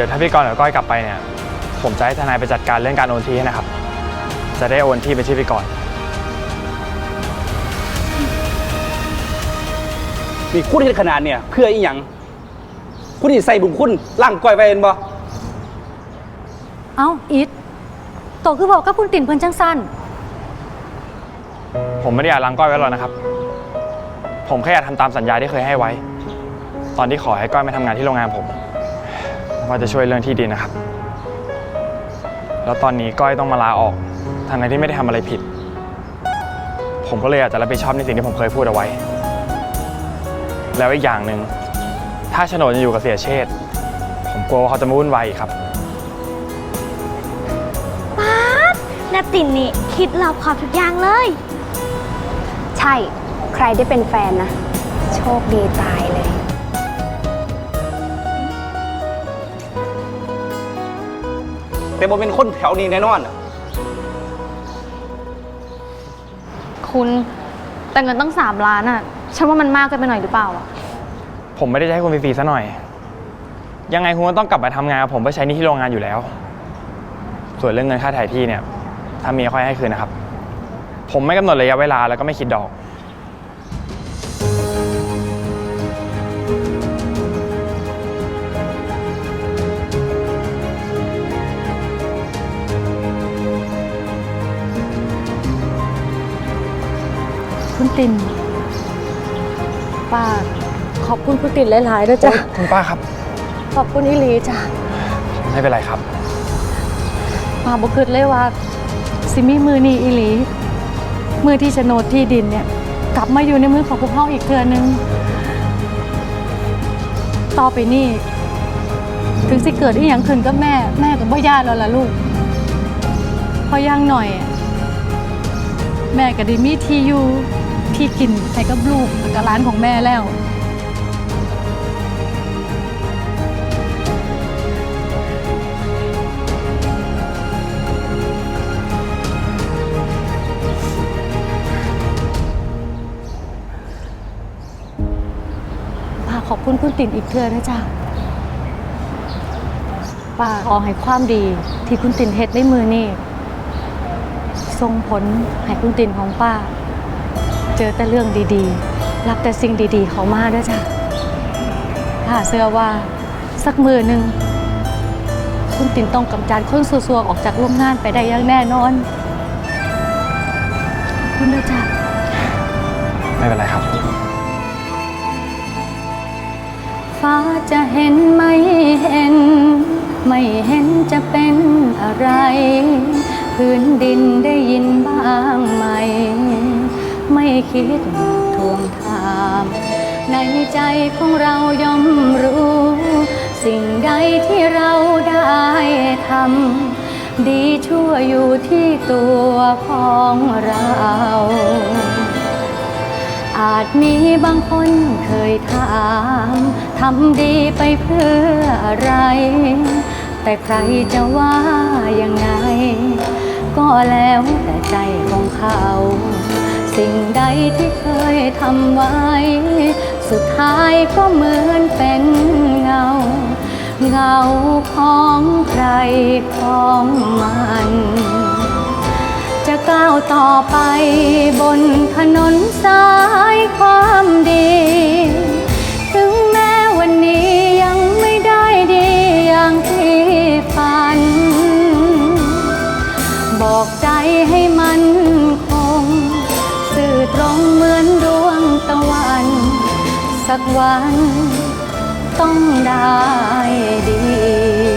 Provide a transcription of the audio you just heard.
ดี๋ยวถ้าพี่กรณ์กับก้อยกลับไปเนี่ย ผมจะให้ทนายไปจัดการเรื่องการโอนที่ให้นะครับ จะได้โอนที่ไปชื่อพี่กรณ์นี่คุณเห็นขนาดเนี่ย เพื่ออีหยัง คุณนี่ใส่บุญคุณล่างก้อยไว้เห็นบ่เอ้าอิดโตคือบอกกับคุณติ่นเพิ่นจังสั้นผมไม่ได้อยากล้างก้อยไว้หรอกนะครับ ผมแค่อยากทำตามสัญญาที่เคยให้ไว้ ตอนที่ขอให้ก้อยมาทำงานที่โรงงานผม ว่าจะช่วยเรื่องที่ดินนะครับ แล้วตอนนี้ก้อยต้องมาลาออกทางในที่ไม่ได้ทำอะไรผิด ผมก็เลยอยากจะรับผิดชอบในสิ่งที่ผมเคยพูดเอาไว้ แล้วอีกอย่างหนึ่งถ้าโฉนดจะอยู่กับเสียเชษฐ์ผมกลัวว่าเขาจะมาวุ่นวายอีกครับนาตินนี่คิดรอบขอบทุกอย่างเลย ใช่ ใครได้เป็นแฟนนะ โชคดีตายเลย แต่บ่เป็นคนแถวนี้แน่นอนอะคุณแต่เงินตั้งสามล้านอะฉันว่ามันมากเกินไปหน่อยหรือเปล่าอะผมไม่ได้จะให้คุณฟรีๆซะหน่อย ยังไงคุณก็ต้องกลับมาทำงานกับผมเพื่อใช้หนี่ที่โรงงานอยู่แล้ว ส่วนเรื่องเงินค่าถ่ายที่เนี่ย ถ้ามีค่อยให้คืนนะครับ ผมไม่กำหนดระยะเวลาแล้วก็ไม่คิดดอก ติ่นป้าขอบคุณคุณติ่นหลายๆด้วยจ้ะคุณป้าครับ ขอบคุณอีหลีจ้ะ ไม่เป็นไรครับ ป้าบอกคิดเลยว่า สิมีมือนีอีหลี มือที่โฉนดที่ดินเนี่ย กลับมาอยู่ในมือของพวกพ่ออีกเทือนึง ต่อไปนี่ ถึงสิเกิดอีหยังขึ้นกับแม่แม่กับพ่อย่าแล้วล่ะลูกพอย่างหน่อยอะแม่ก็ได้มีที่อยู่ ที่กินให้กับลูกกับร้านของแม่แล้ว ป้าขอบคุณคุณติ่นอีกเทือนะจ๊ะป้าขอให้ความดีที่คุณติ่นเฮ็ดในมือนี่ส่งผลให้คุณติ่นของป้า เจอแต่เรื่องดีๆ รับแต่สิ่งดีๆ เขามาด้วยจ้ะป้าเชื่อว่าสักมือหนึ่งคุณติ่นต้องกำจัดคนซัวๆออกจากโรงงานไปได้อย่างแน่นอนขอบคุณด้วยจ้ะไม่เป็นไรครับ ฟ้าจะเห็นไม่เห็น ไม่เห็นจะเป็นอะไร พื้นดินได้ยินบ้างไหมไม่ คิดทวงถาม ในใจของเราย่อมรู้ สิ่งใดที่เราได้ทำดีชั่วอยู่ที่ตัวของเรา อาจมีบางคนเคยถามทำดีไปเพื่ออะไร แต่ใครจะว่ายังไง ก็แล้วแต่ใจของเขา สิ่งใดที่เคยทำไว้ สุดท้ายก็เหมือนเป็นเงา เงาของใครของมัน จะก้าวต่อไปบนถนนสายความดี สักวันต้องได้ดี